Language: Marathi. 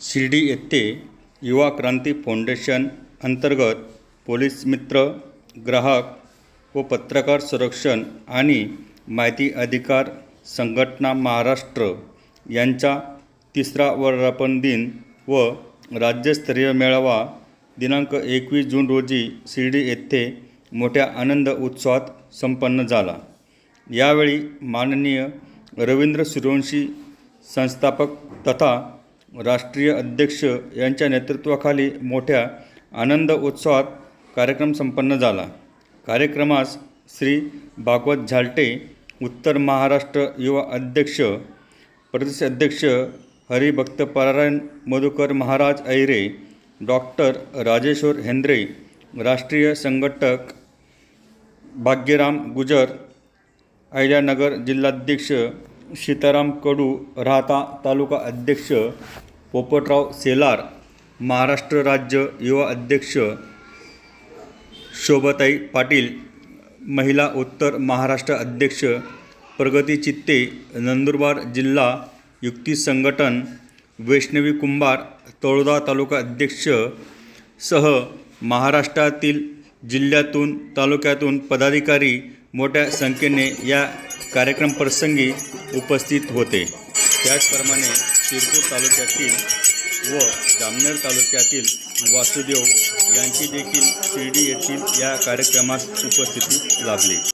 शिर्डी येथे युवा क्रांती फाउंडेशन अंतर्गत पोलीस मित्र ग्राहक व पत्रकार संरक्षण आणि माहिती अधिकार संघटना महाराष्ट्र यांचा तिसरा वर्धापन दिन व राज्यस्तरीय मेळावा दिनांक एकवीस जून रोजी शिर्डी येथे मोठ्या आनंद उत्सवात संपन्न झाला. यावेळी माननीय रवींद्र सूर्यवंशी संस्थापक तथा राष्ट्रीय अध्यक्ष यांच्या नेतृत्वाखाली मोठ्या आनंद उत्सवात कार्यक्रम संपन्न झाला. कार्यक्रमास श्री भागवत झालटे उत्तर महाराष्ट्र युवा अध्यक्ष प्रदेश अध्यक्ष हरिभक्तपरायण मधुकर महाराज ऐरे डॉक्टर राजेश्वर हेंद्रे राष्ट्रीय संघटक भाग्यराम गुजर अहिल्यानगर जिल्हाध्यक्ष सीताराम कडू राहता तालुका अध्यक्ष पोपटराव सेलार महाराष्ट्र राज्य युवा अध्यक्ष शोभताई पाटील महिला उत्तर महाराष्ट्र अध्यक्ष प्रगती चित्ते नंदुरबार जिल्हा युक्ती संघटन वैष्णवी कुंभार तळोदा तालुका अध्यक्ष सह महाराष्ट्रातील जिल्ह्यातून तालुक्यातून पदाधिकारी मोठ्या संख्येने या कार्यक्रमप्रसंगी उपस्थित होते. त्याचप्रमाणे शिरपूर तालुक्यातील व जामनेर तालुक्यातील वासुदेव यांची देखील शिर्डी येथील या कार्यक्रमास उपस्थिती लाभली.